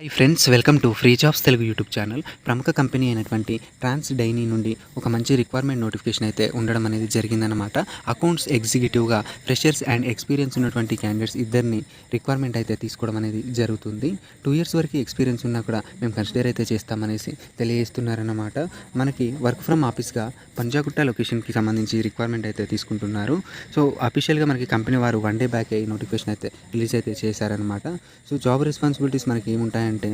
Hi friends welcome to free jobs Telugu YouTube channel ప్రముఖ company అయినటువంటి ట్రాన్స్ డైనీ నుండి ఒక మంచి రిక్వైర్మెంట్ నోటిఫికేషన్ అయితే ఉండడం అనేది జరిగిందనమాట అకౌంట్స్ ఎగ్జిక్యూటివ్గా ఫ్రెషర్స్ అండ్ ఎక్స్పీరియన్స్ ఉన్నటువంటి క్యాండిడేట్స్ ఇద్దరిని రిక్వైర్మెంట్ అయితే తీసుకోవడం అనేది జరుగుతుంది. టూ ఇయర్స్ వరకు ఎక్స్పీరియన్స్ ఉన్నా కూడా మేము కన్సిడర్ అయితే చేస్తామనేసి తెలియజేస్తున్నారన్నమాట. మనకి వర్క్ ఫ్రమ్ ఆఫీస్గా పంజాగుట్ట లొకేషన్కి సంబంధించి రిక్వైర్మెంట్ అయితే తీసుకుంటున్నారు. సో అఫీషియల్గా మనకి కంపెనీ వారు వన్ డే బ్యాక్ ఈ నోటిఫికేషన్ అయితే రిలీజ్ అయితే చేశారనమాట సో జాబ్ రెస్పాన్సిబిలిటీస్ మనకి అంటే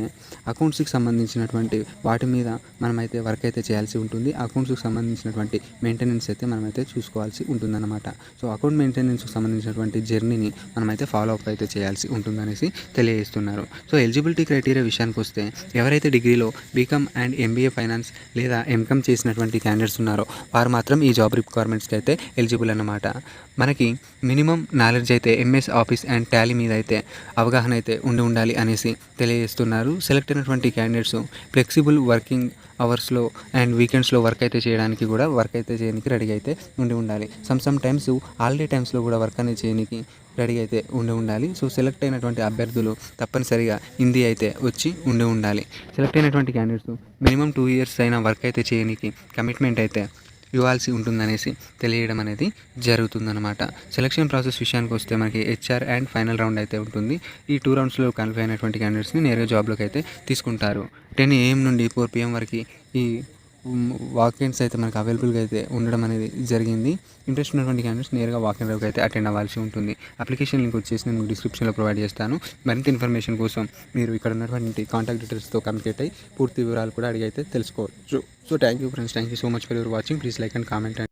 అకౌంట్స్కి సంబంధించినటువంటి వాటి మీద మనమైతే వర్క్ అయితే చేయాల్సి ఉంటుంది. అకౌంట్స్కి సంబంధించినటువంటి మెయింటెనెన్స్ అయితే మనమైతే చూసుకోవాల్సి ఉంటుందన్నమాట. సో అకౌంట్ మెయింటెనెన్స్కి సంబంధించినటువంటి జర్నీని మనమైతే ఫాలో అప్ అయితే చేయాల్సి ఉంటుందనేసి తెలియజేస్తున్నారు. సో ఎలిజిబిలిటీ క్రైటీరియా విషయానికి వస్తే ఎవరైతే డిగ్రీలో బీకామ్ అండ్ ఎంబీఏ ఫైనాన్స్ లేదా ఎంకమ్ చేసినటువంటి క్యాండిడేట్స్ ఉన్నారో వారు మాత్రం ఈ జాబ్ రిక్వైర్మెంట్స్కి అయితే ఎలిజిబుల్ అన్నమాట. మనకి మినిమం నాలెడ్జ్ అయితే ఎంఎస్ ఆఫీస్ అండ్ టాలీ మీద అయితే అవగాహన అయితే ఉండి ఉండాలి అనేసి తెలియజేస్తున్నారు. సెలెక్ట్ అయినటువంటి క్యాండిడేట్స్ ఫ్లెక్సిబుల్ వర్కింగ్ అవర్స్లో అండ్ వీకెండ్స్లో వర్క్ అయితే చేయడానికి కూడా వర్క్ అయితే చేయడానికి రెడీ అయితే ఉండి ఉండాలి. సమ్ సమ్ టైమ్స్ హాలిడే టైమ్స్లో కూడా వర్క్ అనేది చేయడానికి రెడీ అయితే ఉండి ఉండాలి. సో సెలెక్ట్ అయినటువంటి అభ్యర్థులు తప్పనిసరిగా హిందీ అయితే వచ్చి ఉండి ఉండాలి. సెలెక్ట్ అయినటువంటి క్యాండిడేట్స్ మినిమం టూ ఇయర్స్ అయినా వర్క్ అయితే చేయడానికి కమిట్మెంట్ అయితే ఇవ్వాల్సి ఉంటుందనేసి తెలియడం అనేది జరుగుతుందన్నమాట. సెలక్షన్ ప్రాసెస్ విషయానికి వస్తే మనకి హెచ్ఆర్ అండ్ ఫైనల్ రౌండ్ అయితే ఉంటుంది. ఈ టూ రౌండ్స్లో క్వాలిఫై అయినటువంటి క్యాండిడేట్స్ని నేరుగా జాబ్లోకి అయితే తీసుకుంటారు. టెన్ ఏఎం నుండి ఫోర్ పిఎం వరకు ఈ వాకెన్స్ అయితే మనకు అవైలబుల్గా అయితే ఉండడం అనేది జరిగింది. ఇంట్రెస్ట్ ఉన్నటువంటి క్యాండిడేట్స్ నేరుగా వాకిన్ రేవుకి అయితే అటెండ్ అవ్వాల్సి ఉంటుంది. అప్లికేషన్ లింక్ వచ్చేసి నేను డిస్క్రిప్షన్లో ప్రొవైడ్ చేస్తాను. మరింత ఇన్ఫర్మేషన్ కోసం మీరు ఇక్కడ ఉన్నటువంటి కాంటాక్ట్ డీటెయిల్స్తో కమ్యూనికేట్ అయ్యి పూర్తి వివరాలు కూడా అడిగి అయితే తెలుసుకోవచ్చు. So thank you friends thank you so much for your watching please like and comment and